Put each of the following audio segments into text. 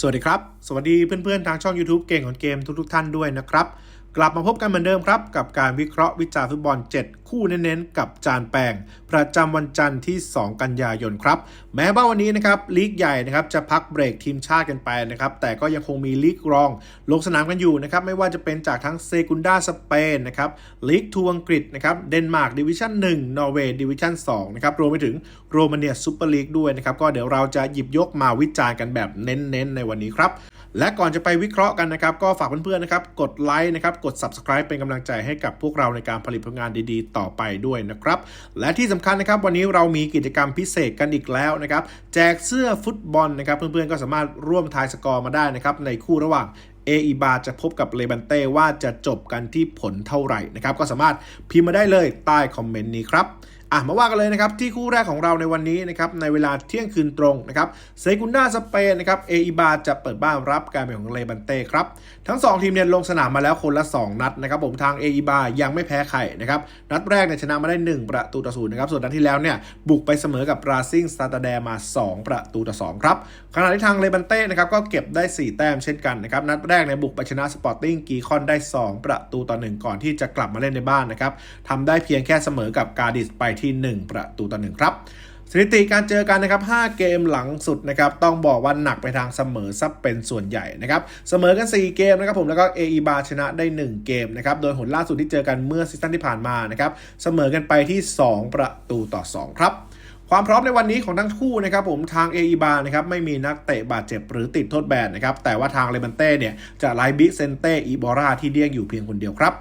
สวัสดีครับ สวัสดีเพื่อนๆทางช่อง YouTube เก่งของเกมทุกๆท่านด้วยนะครับ กลับมาพบกันเหมือนเดิมครับ กับการวิเคราะห์วิจารณ์ฟุตบอล 7 คู่เน้นๆ กับจานแปงประจำวันจันทร์ที่ 2 กันยายนครับ แม้ว่าวันนี้นะครับลีกใหญ่นะครับจะพักเบรกทีมชาติกันไปนะครับแต่ก็ยังคงมีลีกรอง ลงสนามกันอยู่นะครับไม่ว่าจะเป็นจากทั้งเซกุนดาสเปนนะครับลีกทัวอังกฤษนะครับเดนมาร์กดิวิชั่น1นอร์เวย์ดิวิชั่น2นะครับรวมไปถึงโรมาเนียซูเปอร์ลีกด้วยนะครับก็เดี๋ยวเราจะหยิบยกมาวิจารณ์กันแบบเน้นๆในวันนี้ครับ และก่อนจะไปวิเคราะห์กันนะครับ ก็ฝากเพื่อนๆนะครับ กดไลค์นะครับ กด Subscribe เป็นกำลังใจให้กับพวกเราในการผลิตผลงานดีๆ ต่อไปด้วยนะครับ และที่สำคัญนะครับ วันนี้เรามีกิจกรรมพิเศษกันอีกแล้วนะครับ แจกเสื้อฟุตบอลนะครับ เพื่อนๆก็สามารถร่วมทายสกอร์มาได้นะครับ ในคู่ระหว่างเออีบาจะพบกับเลบันเต้ว่าจะจบกันที่ผลเท่าไหร่นะครับ ก็สามารถพิมพ์มาได้เลยใต้คอมเมนต์นี้ครับ อะมาว่ากันเลยนะครับที่คู่แรกของเราในวันนี้นะครับในเวลาเที่ยงคืนตรงนะครับเซกุนดาสเปนนะครับเออีบาจะเปิดบ้านรับการเป็นของเลบันเต้ครับทั้ง 2 ทีมเนี่ยลงสนามมาแล้วคนละ 2 นัดนะครับผมทางเออีบายังไม่แพ้ใครนะครับนัดแรกเนี่ยชนะมาได้ 1 ประตูต่อศูนย์นะครับส่วนนัดที่แล้วเนี่ยบุกไปเสมอกับราซิงสตาร์แดมา 2 ประตูต่อ2ครับขณะที่ทางเลบันเต้นะครับก็เก็บได้ 4 แต้มเช่นกันนะครับนัดแรกในยบุกไปชนะสปอร์ติ้งกีคอนได้ 2 ประตูต่อ1ก่อนที่จะกลับมาเล่นในบ้านนะครับทำได้เพียงแค่เสมอกับกาดิสไปที่ 1 ประตูต่อ1ครับสถิติการเจอกันนะครับ 5 เกมหลังสุดนะครับ ต้องบอกว่าหนักไปทางเสมอซับเป็นส่วนใหญ่นะครับ เสมอกัน 4 เกมนะครับผม แล้วก็เออีบาชนะได้ 1 เกมนะครับ โดยผลล่าสุดที่เจอกันเมื่อซีซั่นที่ผ่านมานะครับ เสมอกันไปที่ 2 ประตูต่อ 2 ครับความพร้อมในวันนี้ของทั้งคู่นะครับผมทางเออีบานะครับไม่มีนักเตะบาดเจ็บหรือติดโทษแบนนะครับแต่ว่าทางเลบันเต้เนี่ยจะไลบิเซนเต้อีบอราที่เดี้ยงอยู่เพียงคนเดียวครับ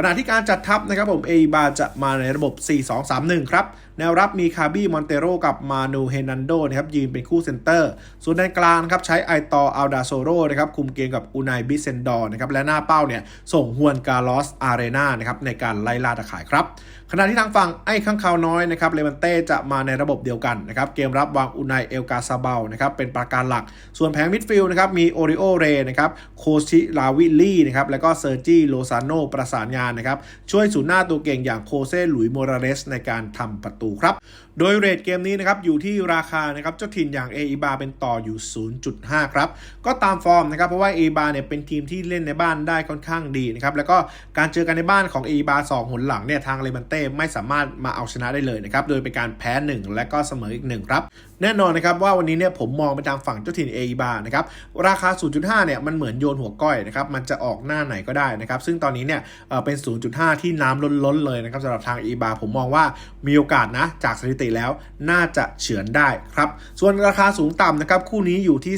ขณะที่การจัดทัพนะครับผมเอบาจะมาในระบบ 4-2-3-1 ครับ แนวรับมีคาบี้มอนเตโรกับมานูเฮนันโดนะครับยืนเป็นคู่เซนเตอร์ ส่วนด้านกลางครับใช้ไอตออัลดาโซโรนะครับคุมเกมกับอูนายบิเซนดอร์นะครับและหน้าเป้าเนี่ยส่งฮวนกาลอสอารีนานะครับในการไล่ล่าตะข่ายครับขณะที่ทางฝั่งไอ้ข้างคาวน้อยนะครับเลวันเต้จะมาในระบบเดียวกันนะครับเกมรับวางอูนายเอลกาซาเบลนะครับเป็นประการหลัก ส่วนแผงมิดฟิลด์นะครับมีโอริโอเรนะครับโคชิลาวิลลี่นะครับแล้วก็เซอร์จีโลซานโนประสานงานนะครับช่วยศูนหน้าตัวเก่งอย่างโคเซ่หลุยโมราเรสในการทำประตูครับ โดยเรทเกมนี้นะครับอยู่ที่ราคานะครับเจ้าถิ่นอย่างเอ b บาเป็นต่ออยู่ 0.5 ครับ ก็ตามฟอร์มนะครับเพราะว่าเอบาเนี่ยเป็นทีมที่เล่นในบ้านได้ค่อนข้างดีนะครับแล้วก็การเจอกันในบ้านของเอ b บาสองหนหลังเนี่ยทางเลบันเต้ไม่สามารถมาเอาชนะได้เลยนะครับโดยเป็นการแพ้ 1 และก็เสมออีก1ครับแน่นอนนะครับว่าวันนี้เนี่ยผมมองไปทางฝั่งเจ้าถิ่นเอ b บานะครับราคา 0.5 เนี่ยมันเหมือนโยนหัวก้อยนะครับมันจะออกหน้าไหนก็ได้นะครับซึ่งตอนนี้เนี่ยเป็น 0.5 ที่น้ำล้นๆเลยนะครับสำหรับทางเอบาผมมองว่ามีโอกาสนะจากสถิติแล้วน่าจะเฉือนได้ครับ ส่วนราคาสูงต่ำนะครับคู่นี้อยู่ที่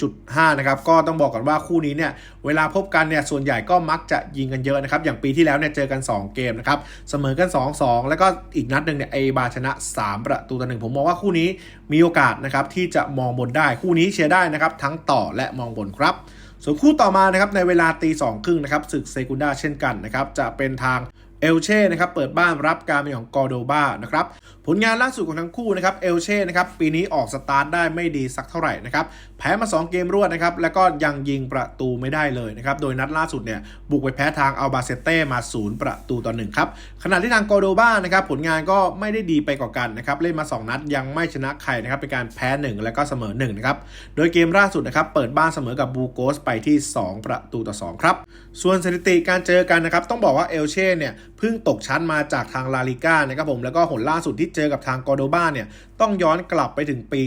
2.5 นะครับก็ต้องบอกก่อนว่าคู่นี้เนี่ยเวลาพบกันเนี่ยส่วนใหญ่ก็มักจะยิงกันเยอะนะครับอย่างปีที่แล้วเนี่ยเจอกัน 2 เกมนะครับเสมอกัน 2-2 แล้วก็อีกนัดหนึ่งเนี่ยเอบาชนะ 3 ประตูต่อหนึ่งผมมองว่าคู่นี้มีโอกาสนะครับที่จะมองบนได้คู่นี้เชียร์ได้นะครับทั้งต่อและมองบนครับส่วนคู่ต่อมานะครับในเวลาตีสองครึ่งนะครับศึกเซกุนดาเช่นกันนะครับจะเป็นทาง เอลเช่นะครับเปิดบ้านรับการเป็นของกอร์โดบานะครับผลงานล่าสุดของทั้งคู่นะครับเอลเช่นะครับปีนี้ออกสตาร์ทได้ไม่ดีสักเท่าไหร่นะครับแพ้มา 2 เกมรวดนะครับแล้วก็ยังยิงประตูไม่ได้เลยนะครับโดยนัดล่าสุดเนี่ยบุกไปแพ้ทางอัลบาเซเต้มา 0 ประตูต่อ1ครับขณะที่ทางกอร์โดบานะครับผลงานก็ไม่ได้ดีไปกว่ากันนะครับเล่นมา 2 นัดยังไม่ชนะใครนะครับเป็นการแพ้ 1 แล้วก็เสมอ1นะครับโดยเกมล่าสุดนะครับเปิดบ้านเสมอกับบูโกสไปที่ 2 ประตูต่อ2ครับส่วนสถิติการเจอกันนะครับต้องบอกว่าเอลเช่เนี่ยเพิ่งตกชั้นมาจากทางลาลิก้านะครับผมแล้วก็หนล่าสุดที่เจอกับทางกอร์โดบาเนี่ยต้องย้อนกลับไปถึงปี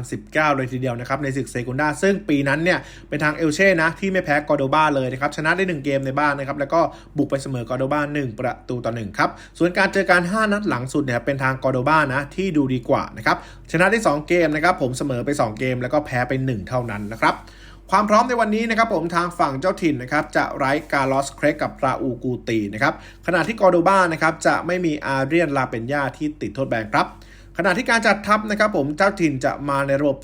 2019 เลยทีเดียวนะครับในศึกเซกุนดาซึ่งปีนั้นเนี่ยเป็นทางเอลเช่นะที่ไม่แพ้กอร์โดบาเลยนะครับชนะได้ 1 เกมในบ้านนะครับแล้วก็บุกไปเสมอกอร์โดบา1ประตูต่อ1ครับส่วนการเจอการ 5 นัดหลังสุดเนี่ยเป็นทางกอร์โดบานะที่ดูดีกว่านะครับชนะได้ 2 เกมนะครับผมเสมอไป 2 เกม แล้วก็แพ้ไป 1 เท่านั้นนะครับ ความพร้อมในวันนี้นะครับผมทางฝั่งเจ้าถิ่นนะครับจะไร้กาลอสเครกกับราอูกูตีนะครับขณะที่กอร์โดบ้านะครับจะไม่มีอาเรียนลาเปนยาที่ติดโทษแบนครับขณะที่การจัดทัพนะครับผมเจ้าถิ่นจะมาในระบบ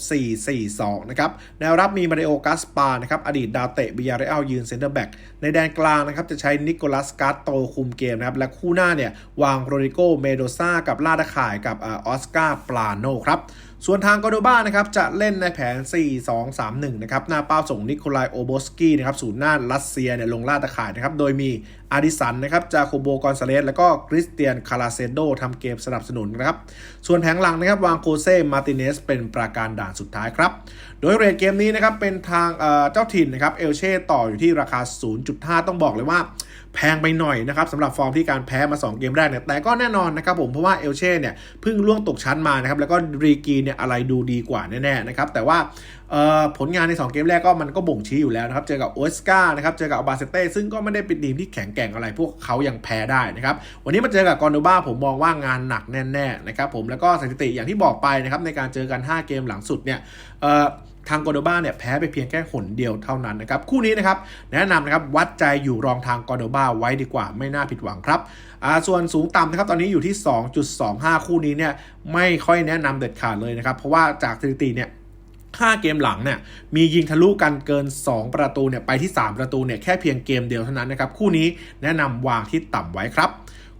4-4-2 นะครับแนวรับมีมาริโอกัสปานะครับอดีตดาวเตะบิยาเรอัลยืนเซนเตอร์แบ็กในแดนกลางนะครับจะใช้นิโคลัสกาโตคุมเกมนะครับและคู่หน้าเนี่ยวางโรดิโกเมโดซากับลาดาข่ายกับออสการ์ปลาโนครับส่วนทางกอโดบ้านะครับจะเล่นในแผน 4-2-3-1 นะครับหน้าเป้าส่งนิโคลายโอโบสกี้นะครับศูนย์หน้ารัสเซียเนี่ยลงล่าตะข่ายนะครับโดยมีอาดิสันนะครับจาโคโบกอนซาเลสแล้วก็คริสเตียนคาราเซโดทำเกมสนับสนุนนะครับส่วนแผงหลังนะครับวางโคเซ่มาติเนสเป็นประการด่านสุดท้ายครับ โดยเรทเกมนี้นะครับเป็นทางเอ่อเจ้าถิ่นนะครับเอลเช่ต่ออยู่ที่ราคา 0.5 ต้องบอกเลยว่า แพงไปหน่อยนะครับสำหรับฟอร์มที่การแพ้มา 2 เกมแรกเนี่ยแต่ก็แน่นอนนะครับผมเพราะว่าเอลเช่เนี่ยเพิ่งล่วงตกชั้นมานะครับแล้วก็รีกีเนี่ยอะไรดูดีกว่าแน่ๆนะครับแต่ว่าผลงานใน 2 เกมแรกก็มันก็บ่งชี้อยู่แล้วนะครับเจอกับโอสกานะครับเจอกับบาเซเต้ซึ่งก็ไม่ได้เป็นทีมที่แข็งแกร่งอะไรพวกเขายังแพ้ได้นะครับวันนี้มาเจอกับกอนโดบ้าผมมองว่างานหนักแน่ๆนะครับผมแล้วก็สถิติอย่างที่บอกไปนะครับในการเจอกัน 5 เกมหลังสุดเนี่ย ทางกอโดบ้าเนี่ยแพ้ไปเพียงแค่หนเดียวเท่านั้นนะครับคู่นี้นะครับแนะนำนะครับวัดใจอยู่รองทางกอโดบ้าไว้ดีกว่าไม่น่าผิดหวังครับส่วนสูงต่ำนะครับตอนนี้อยู่ที่ 2.25 คู่นี้เนี่ยไม่ค่อยแนะนำเด็ดขาดเลยนะครับเพราะว่าจากสถิติเนี่ย5 เกมหลังเนี่ยมียิงทะลุกันเกิน 2 ประตูเนี่ยไปที่ 3 ประตูเนี่ยแค่เพียงเกมเดียวเท่านั้นนะครับคู่นี้แนะนำวางที่ต่ำไว้ครับ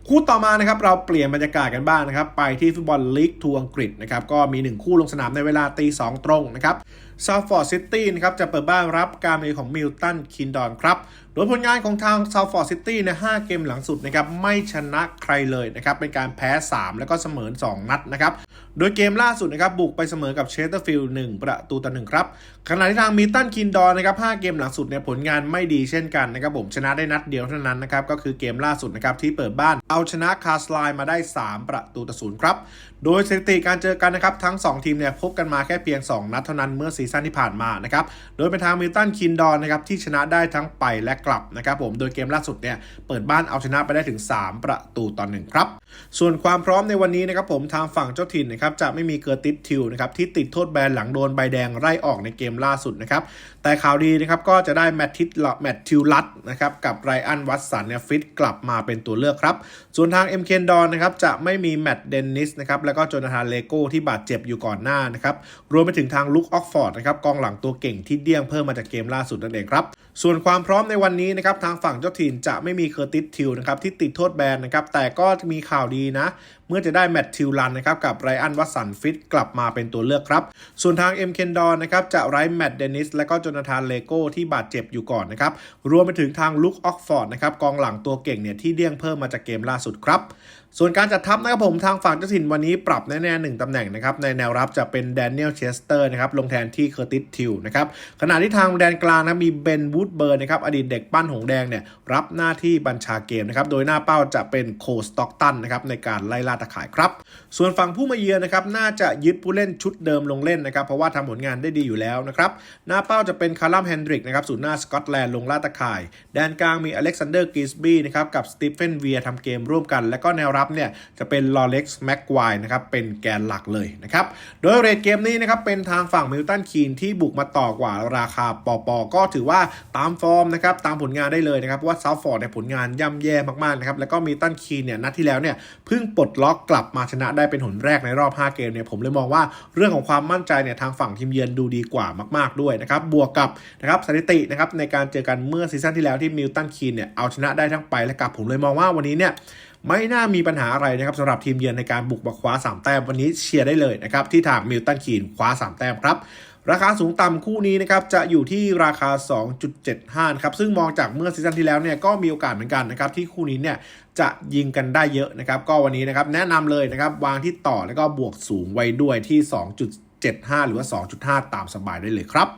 คู่ต่อมานะครับเราเปลี่ยนบรรยากาศกันบ้างนะครับ ไปที่ฟุตบอลลีกทัวร์อังกฤษนะครับก็มี 1 คู่ลงสนามในเวลาตี2ตรงนะครับ ซาฟอร์ดซิตี้นะครับจะเปิดบ้านรับการมาของมิลตันคินดอนครับ โดยผลงานของทางซาฟอร์ดซิตี้ใน 5 เกมหลังสุดนะครับไม่ชนะใครเลยนะครับ เป็นการแพ้ 3 แล้วก็เสมอ 2 นัดนะครับ โดยเกมล่าสุดนะครับบุกไปเสมอกับเชสเตอร์ฟิลด์1ประตูต่อหนึ่งครับขณะที่ทางมิลตันคินดอนนะครับ5เกมหลังสุดเนี่ยผลงานไม่ดีเช่นกันนะครับผมชนะได้นัดเดียวเท่านั้นนะครับก็คือเกมล่าสุดนะครับที่เปิดบ้านเอาชนะคาสไลน์มาได้ 3 ประตูต่อศูนย์ครับโดยสถิติการเจอกันนะครับทั้ง 2 ทีมเนี่ยพบกันมาแค่เพียง 2 นัดเท่านั้นเมื่อซีซั่นที่ผ่านมานะครับ โดยเป็นทางมิลตันคินดอนนะครับที่ชนะได้ทั้งไปและกลับนะครับผมโดยเกมล่าสุดเนี่ยเปิดบ้านเอาชนะไปได้ถึง 3 ประตูต่อหนึ่งครับ ส่วนความพร้อมในวันนี้นะครับผมทางฝั่งเจ้าถิ่นนะครับจะไม่มีเกอร์ติสทิวนะครับที่ติดโทษแบนหลังโดนใบแดงไล่ออกในเกมล่าสุดนะครับแต่ข่าวดีนะครับก็จะได้แมตติสแมตติวลัตนะครับกับไรอันวัตสันเนี่ยฟิตกลับมาเป็นตัวเลือกครับ ส่วนทางเอ็มเคนดอนนะครับจะไม่มีแมตต์เดนนิสนะครับแล้วก็โจนาธานเลโก้ที่บาดเจ็บอยู่ก่อนหน้านะครับรวมไปถึงทางลุคออกฟอร์ดนะครับกองหลังตัวเก่งที่เดี้ยงเพิ่มมาจากเกมล่าสุดนั่นเองครับ ส่วนความพร้อมในวันนี้นะครับทางฝั่งเจ้าถิ่นจะไม่มีเคอร์ติสทิวนะครับที่ติดโทษแบนนะครับแต่ก็มีข่าวดีนะ เมื่อจะได้แมตต์ทิวลันนะครับกับไรอันวัสันฟิตกลับมาเป็นตัวเลือกครับ ส่วนทางเอ็มเคนดอนนะครับจะไร้แมตต์เดนิสและก็จนาธานเลโก้ที่บาดเจ็บอยู่ก่อนนะครับรวมไปถึงทางลุคออกฟอร์ดนะครับกองหลังตัวเก่งเนี่ยที่เดี้ยงเพิ่มมาจากเกมล่าสุดครับ ส่วนการจัดทัพนะครับผมทางฝั่งเจ้าถิ่นวันนี้ปรับแน่ๆหนึ่งตำแหน่งนะครับในแนวรับจะเป็นแดเนียลเชสเตอร์นะครับลงแทนที่เคอร์ติสทิวนะครับขณะที่ทางแดนกลางนะมีเบนวูดเบิร์นนะครับอดีตเด็กปั้นหงแดงเนี่ยรับหน้าที่บัญชาเกมนะครับโดยหน้าเป้าจะเป็นโคสต็อกตันนะครับในการไล่ล่าตะข่ายครับ ส่วนฝั่งผู้มาเยือนนะครับน่าจะยึดผู้เล่นชุดเดิมลงเล่นนะครับเพราะว่าทำผลงานได้ดีอยู่แล้วนะครับหน้าเป้าจะเป็นคาร์ลัมแฮนดริกนะครับศูนย์หน้าสกอตแลนด์ลงล่าตะข่าย แดนกลางมีอเล็กซานเดอร์กิสบี้นะครับกับสตีเฟนเวียทำเกมร่วมกัน และก็แนวรับเนี่ยจะเป็นลอเล็กซ์แม็กควายนะครับเป็นแกนหลักเลยนะครับโดยเรทเกมนี้นะครับเป็นทางฝั่งมิลตันคีนที่บุกมาต่อกว่าราคาปอปอก็ถือว่าตามฟอร์มนะครับตามผลงานได้เลยนะครับเพราะว่าซาฟอร์ดเนี่ยผลงานย่ำแย่มากๆนะครับแล้วก็มิลตันคีนเนี่ยนัดที่แล้วเนี่ยเพิ่งปลดล็อกกลับมาชนะได้เป็นหนแรกในรอบ 5 เกมเนี่ยผมเลยมองว่าเรื่องของความมั่นใจเนี่ยทางฝั่งทีมเยือนดูดีกว่ามาก ๆด้วยนะครับบวกกับนะครับสถิตินะครับในการเจอกันเมื่อซีซั่นที่แล้วที่มิลตันคีนเนี่ยเอาชนะได้ทั้งไปและกลับผมเลยมองว่าวันนี้เนี่ย ไม่น่ามีปัญหาอะไรนะครับสำหรับทีมเยือนในการบุกมาคว้า 3 แต้มวันนี้เชียร์ได้เลยนะครับที่ทางมิลตันคีนคว้า 3 แต้มครับราคาสูงต่ำคู่นี้นะครับจะอยู่ที่ราคา 2.75ครับซึ่งมองจากเมื่อซีซั่นที่แล้วเนี่ยก็มีโอกาสเหมือนกันนะครับที่คู่นี้เนี่ยจะยิงกันได้เยอะนะครับก็วันนี้นะครับแนะนำเลยนะครับวางที่ต่อแล้วก็บวกสูงไว้ด้วยที่ 2.75 หรือว่า 2.5 ตามสบายได้เลยครับ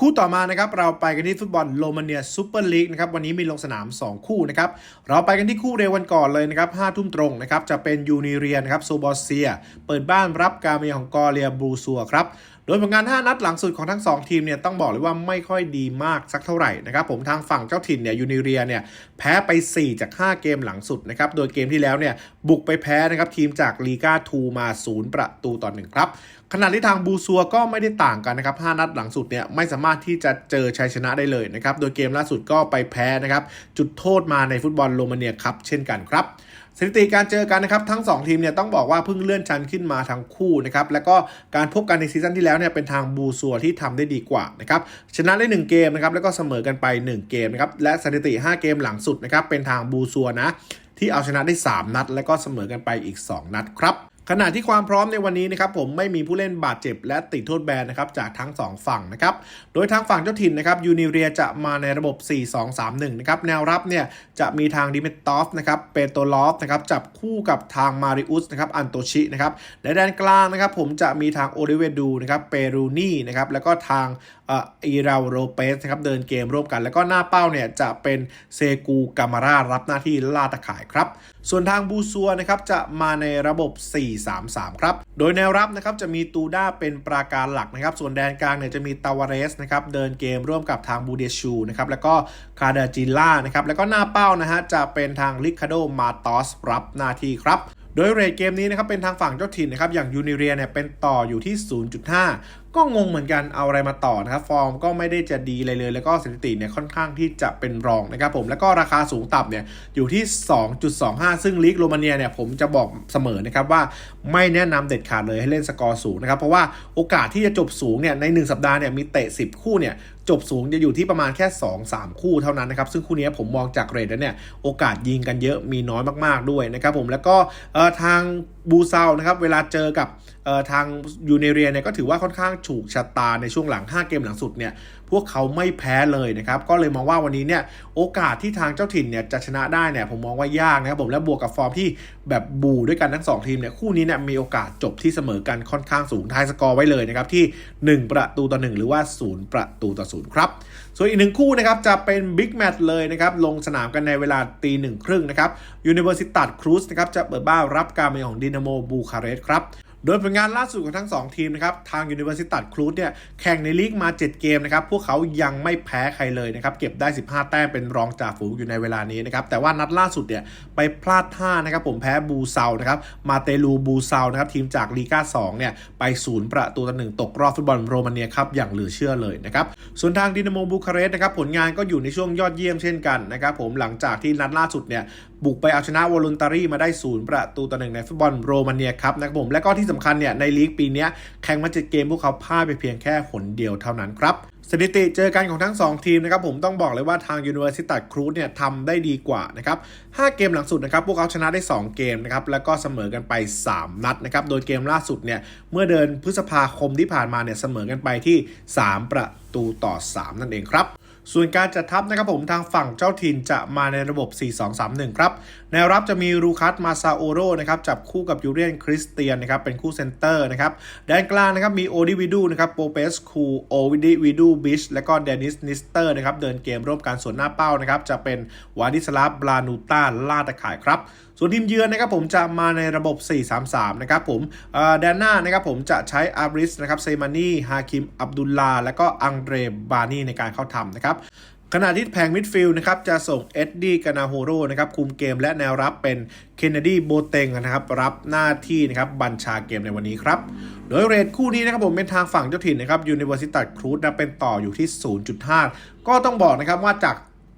คู่ต่อมานะครับเราไปกันที่ฟุตบอลโรมาเนียซูเปอร์ลีกนะครับวันนี้มีลงสนาม 2 คู่นะครับเราไปกันที่คู่เร็ววันก่อนเลยนะครับห้าทุ่มตรงนะครับจะเป็นยูนิเรียนครับโซบอเซีย เปิดบ้านรับการเมียของกอเรียบรูซัวครับ โดยผลงาน 5 นัดหลังสุดของทั้ง 2 ทีมเนี่ยต้องบอกเลยว่าไม่ค่อยดีมากสักเท่าไหร่นะครับผมทางฝั่งเจ้าถิ่นเนี่ยยูนิเรียเนี่ยแพ้ไป 4 จาก 5 เกมหลังสุดนะครับโดยเกมที่แล้วเนี่ยบุกไปแพ้นะครับทีมจากลีกาทูมา 0 ประตูต่อหนึ่งครับขณะที่ทางบูซัวก็ไม่ได้ต่างกันนะครับ 5 นัดหลังสุดเนี่ยไม่สามารถที่จะเจอชัยชนะได้เลยนะครับโดยเกมล่าสุดก็ไปแพ้นะครับจุดโทษมาในฟุตบอลโรมาเนียครับเช่นกันครับ สถิติการเจอกันนะครับทั้ง 2 ทีมเนี่ยต้องบอกว่าเพิ่งเลื่อนชั้นขึ้นมาทั้งคู่นะครับแล้วก็การพบกันในซีซั่นที่แล้วเนี่ยเป็นทางบูซัวที่ทำได้ดีกว่านะครับชนะได้ 1 เกมนะครับแล้วก็เสมอกันไป 1 เกมนะครับและสถิติ 5 เกมหลังสุดนะครับเป็นทางบูซัวนะที่เอาชนะได้ 3 นัด แล้วก็เสมอกันไปอีก 2 นัดครับ ขณะที่ความพร้อมในวันนี้นะครับผมไม่มีผู้เล่นบาดเจ็บและติดโทษแบนนะครับจากทั้ง 2 ฝั่งนะครับโดยทางฝั่งเจ้าถิ่นนะครับยูนิเรียจะมาในระบบ 4-2-3-1 นะครับแนวรับเนี่ยจะมีทางดิเมตอฟนะครับเปโตลอฟนะครับจับคู่กับทางมาริอุสนะครับอันโตชินะครับในแดนกลางนะครับผมจะมีทางโอลิเวดูนะครับเปรูนี่นะครับแล้วก็ทางอีราโรเปสนะครับเดินเกมร่วมกัน แล้วก็หน้าเป้าเนี่ยจะเป็นเซกูกามารารับหน้าที่ล่าตะข่ายครับส่วนทางบูซัวนะครับจะมาในระบบ 4 4-3-3 ครับ โดยแนวรับนะครับจะมีตูด้าเป็นปราการหลักนะครับ ส่วนแดนกลางเนี่ยจะมีตาวาเรสนะครับเดินเกมร่วมกับทางบูเดชูนะครับแล้วก็คาดาจิล่านะครับแล้วก็หน้าเป้านะฮะจะเป็นทางลิคาโดมาตอสรับหน้าที่ครับโดยเรทเกมนี้นะครับเป็นทางฝั่งเจ้าถิ่นนะครับอย่างยูนิเรียเนี่ยเป็นต่ออยู่ที่ 0.5 ก็งงเหมือนกันเอาอะไรมาต่อนะครับ ฟอร์มก็ไม่ได้จะดีเลยเลย แล้วก็สถิติเนี่ยค่อนข้างที่จะเป็นรองนะครับผมแล้วก็ราคาสูงต่ำเนี่ยอยู่ที่ 2.25 ซึ่งลีกโรมาเนียเนี่ยผมจะบอกเสมอนะครับว่าไม่แนะนำเด็ดขาดเลยให้เล่นสกอร์สูงนะครับ เพราะว่าโอกาสที่จะจบสูงเนี่ยใน 1 สัปดาห์เนี่ยมีเตะ 10 คู่เนี่ยจบสูงจะอยู่ที่ประมาณแค่ 2-3 คู่เท่านั้นนะครับซึ่งคู่นี้ผมมองจากเรทแล้วเนี่ยโอกาสยิงกันเยอะมีน้อยมากๆด้วยนะครับผมแล้วก็เออทาง บูเซานะครับเวลาเจอกับทางยูเนเรียเนี่ยก็ถือว่าค่อนข้างฉูกชะตาในช่วงหลัง 5 เกมหลังสุดเนี่ยพวกเขาไม่แพ้เลยนะครับ ก็เลยมองว่าวันนี้เนี่ยโอกาสที่ทางเจ้าถิ่นเนี่ยจะชนะได้เนี่ยผมมองว่ายากนะครับผมและบวกกับฟอร์มที่แบบบูด้วยกันทั้ง 2 ทีมเนี่ยคู่นี้เนี่ยมีโอกาสจบที่เสมอกันค่อนข้างสูงทายสกอร์ไว้เลยนะครับที่ 1 ประตูต่อ 1 หรือว่า 0 ประตูต่อ 0 ครับ ส่วนอีกหนึ่งคู่นะครับจะเป็นบิ๊กแมตช์เลยนะครับลงสนามกันในเวลาตีหนึ่งครึ่งนะครับยูนิเวอร์ซิตัดครูสนะครับจะเปิดบ้านรับการมาของดินาโมบูคาเรสครับ โดยผลงานล่าสุดของทั้ง 2 ทีมนะครับ ทาง Universitat c r u z เนี่ยแข่งในลีกมา 7 เกมนะครับ พวกเขายังไม่แพ้ใครเลยนะครับ เก็บได้ 15 แต้มเป็นรองจ่าฝูงอยู่ในเวลานี้นะครับ แต่ว่านัดล่าสุดเนี่ยไปพลาดท่านะครับ ผมแพ้บูเซานะครับ มาเตลูบูเซานะครับ ทีมจากลีกา2เนี่ยไปศูนย์ประตูต่อหนึ่งตกรอบฟุตบอลโรมาเนียครับอย่างเหลือเชื่อเลยนะครับ ส่วนทางดินาโมบูคาเรสต์นะครับผลงานก็อยู่ในช่วงยอดเยี่ยมเช่นกันนะครับผมหลังจากที่นัดล่าสุดเนี่ยบุกไปเอาชนะวอลุนตารีมาได้ศูนย์ประตูต่อหนึ่งในฟุตบอลโรมาเนียครับนะครับผมและก็ที่สำคัญเนี่ยในลีกปีนี้แข่งมาเจ็ดเกมพวกเขาพลาดไปเพียงแค่หนเดียวเท่านั้นครับสถิติเจอกันของทั้ง 2 ทีมนะครับผมต้องบอกเลยว่าทาง Universitat c r u z เนี่ยทำได้ดีกว่านะครับ5เกมหลังสุดนะครับพวกเขาชนะได้ 2 เกมนะครับแล้วก็เสมอกันไป 3 นัดนะครับโดยเกมล่าสุดเนี่ยเมื่อเดือนพฤษภาคมที่ผ่านมาเนี่ยเสมอกันไปที่ 3 ประตูต่อ 3 นั่นเองครับ ส่วนการจัดทัพนะครับผมทางฝั่งเจ้าถิ่นจะมาในระบบ 4-2-3-1 ครับแนวรับจะมีรูคัสมาซาโอโรนะครับจับคู่กับยูเรียนคริสเตียนนะครับเป็นคู่เซนเตอร์นะครับแดนกลางนะครับมีโอดิวิดูนะครับโปเปสคูโอวิดิวิดูบิชและก็เดนิสนิสเตอร์นะครับเดินเกมร่วมกันส่วนหน้าเป้านะครับจะเป็นวาดิสลาฟบลานูต้าล่าตะข่ายครับส่วนทีมเยือนนะครับผมจะมาในระบบ 4-3-3 นะครับผมแดนหน้านะครับผมจะใช้อาบริสนะครับเซมานีฮาคิม อับดุลลาและก็อังเดรบานีในการเข้าทำนะครับขณะที่แผงมิดฟิลด์นะครับจะส่งเอ็ดดี้กานาโฮโรนะครับคุมเกมและแนวรับเป็นเคนเนดีโบเตงนะครับรับหน้าที่นะครับบัญชาเกมในวันนี้ครับโดยเรทคู่นี้นะครับผมเป็นทางฝั่งเจ้าถิ่นนะครับยูนิเวอร์ซิตัดครูซนะเป็นต่ออยู่ที่ 0.5 ก็ต้องบอกนะครับว่าจาก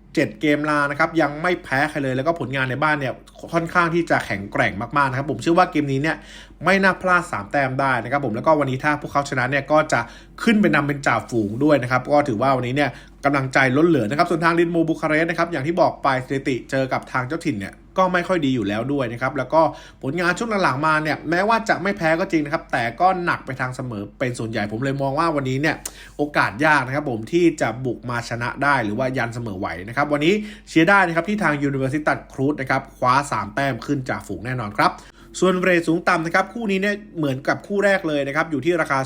7 เกมลานะครับยังไม่แพ้ใครเลยแล้วก็ผลงานในบ้านเนี่ยค่อนข้างที่จะแข็งแกร่งมากๆนะครับผมเชื่อว่าเกมนี้เนี่ยไม่น่าพลาด 3 แต้มได้นะครับผมแล้วก็วันนี้ถ้าพวกเขาชนะเนี่ยก็จะขึ้นไปนำเป็นจ่าฝูงด้วยนะครับก็ถือว่าวันนี้เนี่ย กำลังใจล้นเหลือนะครับส่วนทางลินโมบุคาเรส์นะครับอย่างที่บอกไปสถิติเจอกับทางเจ้าถิ่นเนี่ยก็ไม่ค่อยดีอยู่แล้วด้วยนะครับแล้วก็ผลงานช่วงหลังๆมาเนี่ยแม้ว่าจะไม่แพ้ก็จริงนะครับแต่ก็หนักไปทางเสมอเป็นส่วนใหญ่ผมเลยมองว่าวันนี้เนี่ยโอกาสยากนะครับผมที่จะบุกมาชนะได้หรือว่ายันเสมอไหวนะครับวันนี้เชียร์ได้นะครับที่ทาง Universitat c r u z นะครับคว้า 3 แต้มขึ้นจากฝูงแน่นอนครับ ส่วนเรทสูงต่ำนะครับคู่นี้เนี่ยเหมือนกับคู่แรกเลยนะครับอยู่ที่ราคา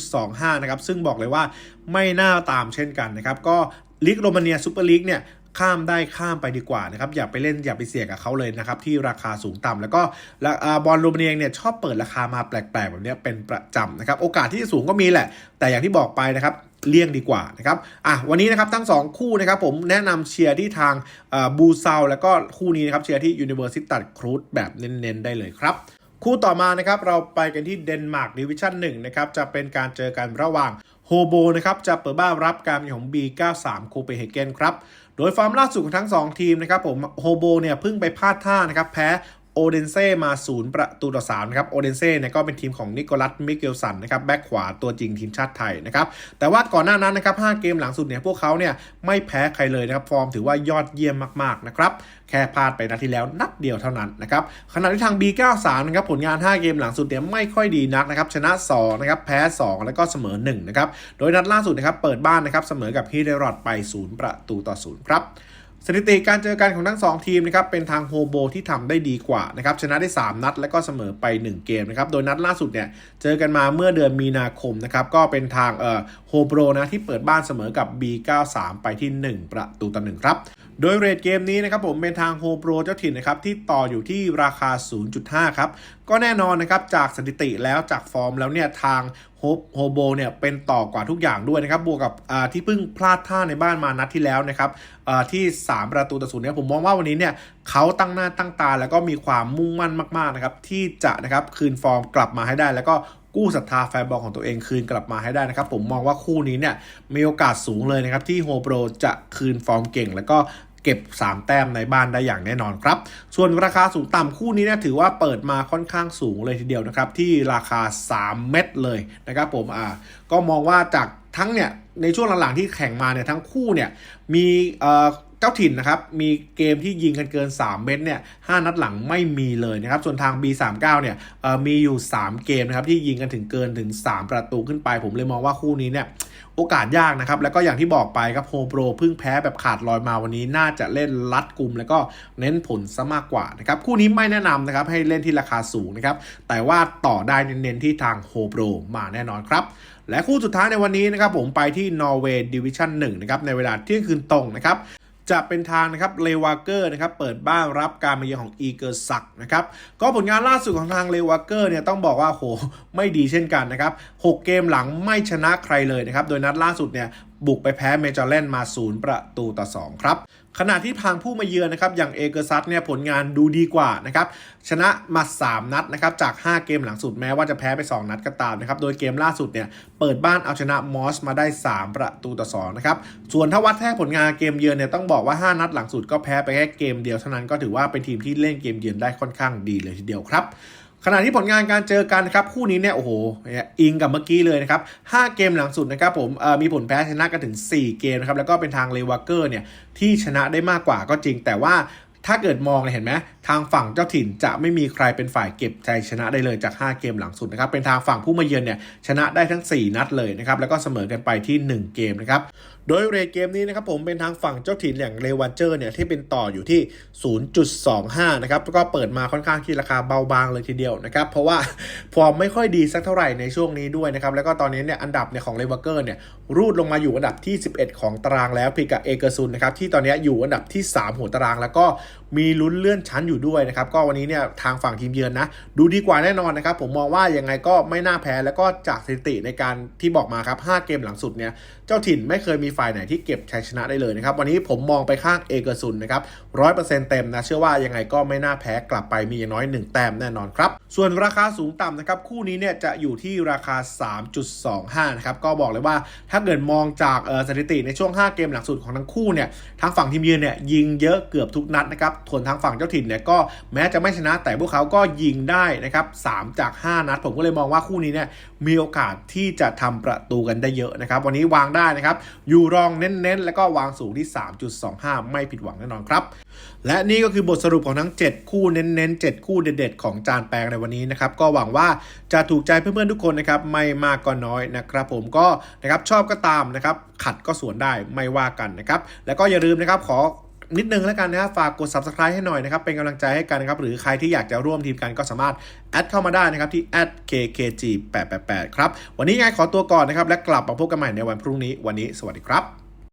2.25 นะครับซึ่งบอกเลยว่าไม่น่าตามเช่นกันนะครับก็ลีกโรมาเนียซูเปอร์ลีกเนี่ยข้ามได้ข้ามไปดีกว่านะครับอย่าไปเล่นอย่าไปเสี่ยงกับเขาเลยนะครับที่ราคาสูงต่ำแล้วก็ละอ่าบอลโรมาเนียเนี่ยชอบเปิดราคามาแปลกๆแบบนี้เป็นประจำนะครับโอกาสที่จะสูงก็มีแหละ แต่อย่างที่บอกไปนะครับ เลี่ยงดีกว่านะครับอะวันนี้นะครับทั้ง 2 คู่นะครับผมแนะนำเชียร์ที่ทางบูเซาแล้วก็คู่นี้นะครับเชียร์ที่ Universitat c r u z แบบเน้นๆได้เลยครับคู่ต่อมานะครับเราไปกันที่เดนมาร์กดิวิชั่น1นะครับจะเป็นการเจอกันระหว่างโฮโบนะครับจะเปิดบ้านรับการของ B93 โคเปนเฮเกนครับ โดยฟอร์มล่าสุดของทั้ง 2 ทีมนะครับผมโฮโบเนี่ยเพิ่งไปพลาดท่านะครับแพ้ โอเดนเซ่มาศูนย์ประตูต่อ3นะครับโอเดนเซ่เนี่ยก็เป็นทีมของนิโคลัสมิเกลสันนะครับแบ็กขวาตัวจริงทีมชาติไทยนะครับแต่ว่าก่อนหน้านั้นนะครับ5เกมหลังสุดเนี่ยพวกเขาเนี่ยไม่แพ้ใครเลยนะครับฟอร์มถือว่ายอดเยี่ยมมากๆนะครับแค่พลาดไปนัดที่แล้วนัดเดียวเท่านั้นนะครับขณะที่ทาง B93 นะครับผลงาน 5 เกมหลังสุดเนี่ยไม่ค่อยดีนักนะครับชนะ2นะครับแพ้ 2 แล้วก็เสมอ1นะครับโดยนัดล่าสุดนะครับเปิดบ้านนะครับเสมอกับฮีเดรอดไป 0 ประตูต่อ0ครับ สถิติการเจอกันของทั้ง 2 ทีมนะครับเป็นทางโฮโบที่ทำได้ดีกว่านะครับชนะได้ 3 นัด แล้วก็เสมอไป 1 เกมนะครับโดยนัดล่าสุดเนี่ยเจอกันมาเมื่อเดือนมีนาคมนะครับก็เป็นทางเอ่อโฮโบนะที่เปิดบ้านเสมอกับ B93 ไปที่ 1 ประตูต่อ1ครับโดยเรทเกมนี้นะครับผมเป็นทางโฮโปรเจ้าถิ่นนะครับที่ต่ออยู่ที่ราคา 0.5 ครับ ก็แน่นอนนะครับจากสถิติแล้วจากฟอร์มแล้วเนี่ยทางโฮโฮโบเนี่ยเป็นต่อกว่าทุกอย่างด้วยนะครับบวกกับที่เพิ่งพลาดท่าในบ้านมานัดที่แล้วนะครับที่ 3 ประตูต่อศูนย์เนี่ยผมมองว่าวันนี้เนี่ยเขาตั้งหน้าตั้งตาแล้วก็มีความมุ่งมั่นมากๆนะครับที่จะนะครับคืนฟอร์มกลับมาให้ได้ แล้วก็กู้ศรัทธาแฟนบอลของตัวเองคืนกลับมาให้ได้นะครับ ผมมองว่าคู่นี้เนี่ยมีโอกาสสูงเลยนะครับที่โฮโปรจะคืนฟอร์มเก่ง แล้วก็ เก็บ 3 แต้มในบ้านได้อย่างแน่นอนครับ ส่วนราคาสูงต่ำคู่นี้เนี่ยถือว่าเปิดมาค่อนข้างสูงเลยทีเดียวนะครับ ที่ราคา 3 เม็ดเลยนะครับผมอ่าก็มองว่าจากทั้งเนี่ยในช่วงหลังๆที่แข่งมาเนี่ยทั้งคู่เนี่ยมีเอ่อ เจ้าถิ่นนะครับ มีเกมที่ยิงกันเกิน 3 เม็ดเนี่ย5นัดหลังไม่มีเลยนะครับ ส่วนทาง B39 เนี่ยเอ่อมีอยู่ 3 เกมนะครับที่ยิงกันถึงเกินถึง 3 ประตูขึ้นไป ผมเลยมองว่าคู่นี้เนี่ยโอกาสยากนะครับ แล้วก็อย่างที่บอกไปครับโฮโปรเพิ่งแพ้แบบขาดลอยมาวันนี้น่าจะเล่นรัดกลุ่ม แล้วก็เน้นผลซะมากกว่านะครับคู่นี้ไม่แนะนำนะครับให้เล่นที่ราคาสูงนะครับแต่ว่าต่อได้เน้นๆที่ทางโฮโปรมาแน่นอนครับและคู่สุดท้ายในวันนี้นะครับผมไปที่นอร์เวย์ดิวิชั่น1นะครับในเวลาเที่ยงคืนตรงนะครับ จะเป็นทางนะครับเลวาเกอร์นะครับเปิดบ้านรับการมาเยือนของอีเกอร์ซักนะครับก็ผลงานล่าสุดของทางเลวาเกอร์เนี่ยต้องบอกว่าโหไม่ดีเช่นกันนะครับ6เกมหลังไม่ชนะใครเลยนะครับโดยนัดล่าสุดเนี่ยบุกไปแพ้เมจอร์แลนด์มา 0 ประตูต่อ 2 ครับ ขณะที่ทางผู้มาเยือนนะครับอย่างเอเกอร์ซัตเนี่ยผลงานดูดีกว่านะครับชนะมา 3 นัดนะครับจาก 5 เกมหลังสุดแม้ว่าจะแพ้ไป 2 นัดก็ตามนะครับโดยเกมล่าสุดเนี่ยเปิดบ้านเอาชนะมอสมาได้ 3 ประตูต่อ2นะครับส่วนถ้าวัดแท้ผลงานเกมเยือนเนี่ยต้องบอกว่า 5 นัดหลังสุดก็แพ้ไปแค่เกมเดียวเท่านั้นก็ถือว่าเป็นทีมที่เล่นเกมเยือนได้ค่อนข้างดีเลยทีเดียวครับ ขณะที่ผลงานการเจอกันนะครับคู่นี้เนี่ยโอ้โหอิงกับเมื่อกี้เลยนะครับ5เกมหลังสุดนะครับผมมีผลแพ้ชนะกันถึง 4 เกมนะครับแล้วก็เป็นทางเลวาเกอร์เนี่ยที่ชนะได้มากกว่าก็จริง แต่ว่าถ้าเกิดมองเลยเห็นไหมทางฝั่งเจ้าถิ่นจะไม่มีใครเป็นฝ่ายเก็บชัยชนะได้เลยจาก 5 เกมหลังสุดนะครับเป็นทางฝั่งผู้มาเยือนเนี่ยชนะได้ทั้ง 4 นัดเลยนะครับแล้วก็เสมอกันไปที่ 1 เกมนะครับ โดยเรทเกมนี้นะครับผมเป็นทางฝั่งเจ้าถิ่นอย่างเลวันเจอร์เนี่ยที่เป็นต่ออยู่ที่ 0.25 นะครับแล้วก็เปิดมาค่อนข้างที่ราคาเบาบางเลยทีเดียวนะครับ เพราะว่าฟอร์มไม่ค่อยดีสักเท่าไหร่ในช่วงนี้ด้วยนะครับ แล้วก็ตอนนี้เนี่ยอันดับเนี่ยของเลวาเกอร์เนี่ยรูดลงมาอยู่อันดับที่ 11 ของตารางแล้วผิดกับเอเกซุนนะครับที่ตอนนี้อยู่อันดับที่ 3 หัวตาราง แล้วก็มีลุ้นเลื่อนชั้นอยู่ด้วยนะครับก็วันนี้เนี่ยทางฝั่งทีมเยือนนะดูดีกว่าแน่นอนนะครับผมมองว่ายังไงก็ไม่น่าแพ้แล้วก็จากสถิติในการที่บอกมาครับ5เกมหลังสุดเนี่ยเจ้าถิ่นไม่เคยมีฝ่ายไหนที่เก็บชัยชนะได้เลยนะครับ วันนี้ผมมองไปข้างเอกซุนนะครับร้อยเปอร์เซ็นต์เต็มนะ เชื่อว่ายังไงก็ไม่น่าแพ้กลับไปมีอย่างน้อย 1 แต้มแน่นอนครับ ส่วนราคาสูงต่ำนะครับ คู่นี้เนี่ยจะอยู่ที่ราคา 3.25 นะครับ ก็บอกเลยว่าถ้าเกิดมองจากสถิติในช่วง 5 เกมหลังสุดของทั้งคู่เนี่ยทางฝั่งทีมเยือนเนี่ยยิงเยอะเกือบทุกนัดนะครับส่วนทางฝั่งเจ้าถิ่นเนี่ยก็แม้จะไม่ชนะแต่พวกเขาก็ยิงได้นะครับ3จาก 5 นัด ผมก็เลยมองว่าคู่นี้เนี่ยมีโอกาสที่จะทำประตูกันได้เยอะนะครับ วันนี้วางได้นะครับอยู่รองเน้นๆ แล้วก็วางสูงที่ 3.25 ไม่ผิดหวังแน่นอนครับ และนี่ก็คือบทสรุปของทั้ง 7 คู่เน้นๆ 7 คู่เด็ดๆ ของจานแปลงในวันนี้นะครับ ก็หวังว่าจะถูกใจเพื่อนๆ ทุกคนนะครับ ไม่มากก็น้อยนะครับ ผมก็นะครับชอบก็ตามนะครับ ขัดก็สวนได้ไม่ว่ากันนะครับ แล้วก็อย่าลืมนะครับขอ นิดนึงแล้วกันนะครับฝากกด subscribe ให้หน่อยนะครับ เป็นกำลังใจให้กันนะครับหรือใครที่อยากจะร่วมทีมกันก็สามารถแอดเข้ามาได้นะครับที่ @kkg888 ครับ วันนี้ไงขอตัวก่อนนะครับ และกลับมาพบกันใหม่ในวันพรุ่งนี้วันนี้สวัสดีครับ